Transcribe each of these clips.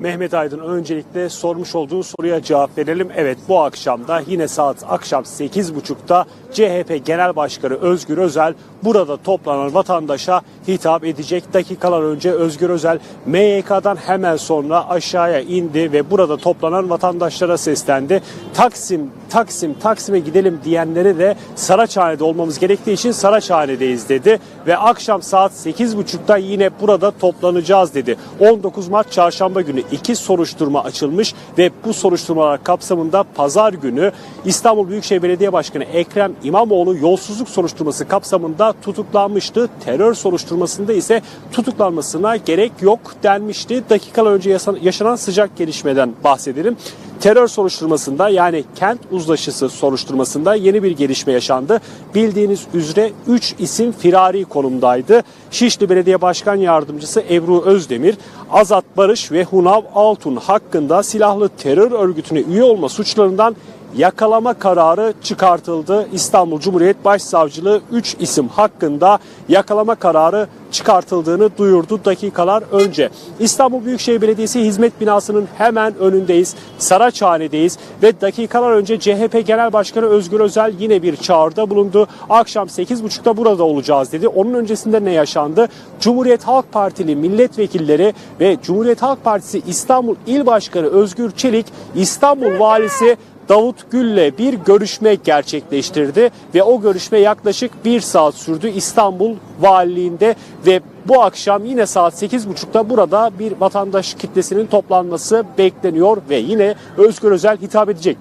Mehmet Aydın öncelikle sormuş olduğun soruya cevap verelim. Evet bu akşam da yine saat akşam 8.30'da CHP Genel Başkanı Özgür Özel burada toplanan vatandaşa hitap edecek. Dakikalar önce Özgür Özel MYK'dan hemen sonra aşağıya indi ve burada toplanan vatandaşlara seslendi. Taksim, Taksim, Taksim'e gidelim diyenlere de Saraçhane'de olmamız gerektiği için Saraçhane'deyiz dedi. Ve akşam saat 8.30'da yine burada toplanacağız dedi. 19 Mart çarşamba günü iki soruşturma açılmış ve bu soruşturmalar kapsamında pazar günü İstanbul Büyükşehir Belediye Başkanı Ekrem İmamoğlu yolsuzluk soruşturması kapsamında tutuklanmıştı. Terör soruşturmasında ise tutuklanmasına gerek yok denmişti. Dakikalar önce yaşanan sıcak gelişmeden bahsedelim. Terör soruşturmasında yani kent uzlaşısı soruşturmasında yeni bir gelişme yaşandı. Bildiğiniz üzere 3 isim firari konumdaydı. Şişli Belediye Başkan Yardımcısı Ebru Özdemir, Azat Barış ve Hunav Altun hakkında silahlı terör örgütüne üye olma suçlarından yakalama kararı çıkartıldı. İstanbul Cumhuriyet Başsavcılığı 3 isim hakkında yakalama kararı çıkartıldığını duyurdu dakikalar önce. İstanbul Büyükşehir Belediyesi hizmet binasının hemen önündeyiz. Saraçhane'deyiz ve dakikalar önce CHP Genel Başkanı Özgür Özel yine bir çağrıda bulundu. Akşam 8.30'da burada olacağız dedi. Onun öncesinde ne yaşandı? Cumhuriyet Halk Partili milletvekilleri ve Cumhuriyet Halk Partisi İstanbul İl Başkanı Özgür Çelik, İstanbul Valisi Davut Gül'le bir görüşme gerçekleştirdi ve o görüşme yaklaşık bir saat sürdü İstanbul Valiliğinde ve bu akşam yine saat 8.30'da burada bir vatandaş kitlesinin toplanması bekleniyor ve yine Özgür Özel hitap edecek.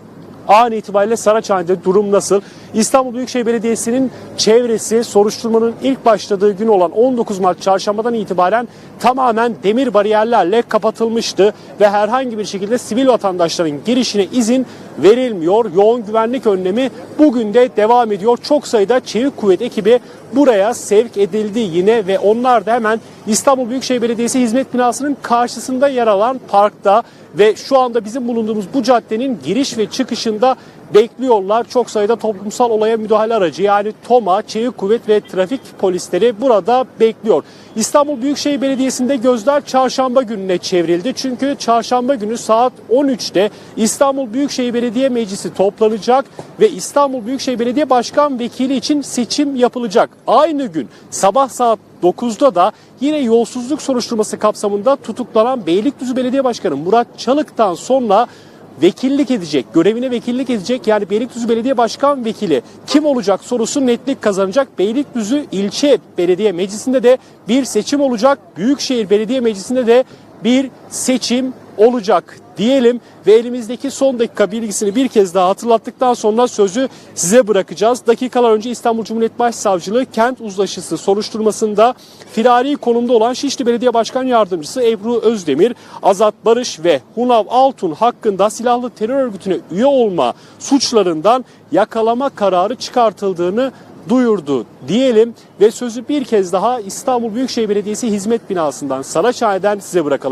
An itibariyle Saraçhane'de durum nasıl? İstanbul Büyükşehir Belediyesi'nin çevresi soruşturmanın ilk başladığı gün olan 19 Mart çarşambadan itibaren tamamen demir bariyerlerle kapatılmıştı ve herhangi bir şekilde sivil vatandaşların girişine izin verilmiyor. Yoğun güvenlik önlemi bugün de devam ediyor. Çok sayıda çevik kuvvet ekibi buraya sevk edildi yine ve onlar da hemen İstanbul Büyükşehir Belediyesi hizmet binasının karşısında yer alan parkta ve şu anda bizim bulunduğumuz bu caddenin giriş ve çıkışında bekliyorlar. Çok sayıda toplumsal olaya müdahale aracı yani TOMA, Çevik Kuvvet ve trafik polisleri burada bekliyor. İstanbul Büyükşehir Belediyesi'nde gözler çarşamba gününe çevrildi. Çünkü çarşamba günü saat 13'te İstanbul Büyükşehir Belediye Meclisi toplanacak ve İstanbul Büyükşehir Belediye Başkan Vekili için seçim yapılacak. Aynı gün sabah saat 9'da da yine yolsuzluk soruşturması kapsamında tutuklanan Beylikdüzü Belediye Başkanı Murat Çalık'tan sonra vekillik edecek, görevine vekillik edecek yani Beylikdüzü Belediye Başkan Vekili kim olacak sorusu netlik kazanacak. Beylikdüzü İlçe Belediye Meclisi'nde de bir seçim olacak. Büyükşehir Belediye Meclisi'nde de bir seçim olacak diyelim ve elimizdeki son dakika bilgisini bir kez daha hatırlattıktan sonra sözü size bırakacağız. Dakikalar önce İstanbul Cumhuriyet Başsavcılığı kent uzlaşısı soruşturmasında firari konumda olan Şişli Belediye Başkan Yardımcısı Ebru Özdemir, Azat Barış ve Hunav Altun hakkında silahlı terör örgütüne üye olma suçlarından yakalama kararı çıkartıldığını duyurdu diyelim ve sözü bir kez daha İstanbul Büyükşehir Belediyesi hizmet binasından Saraçhane'den size bırakalım.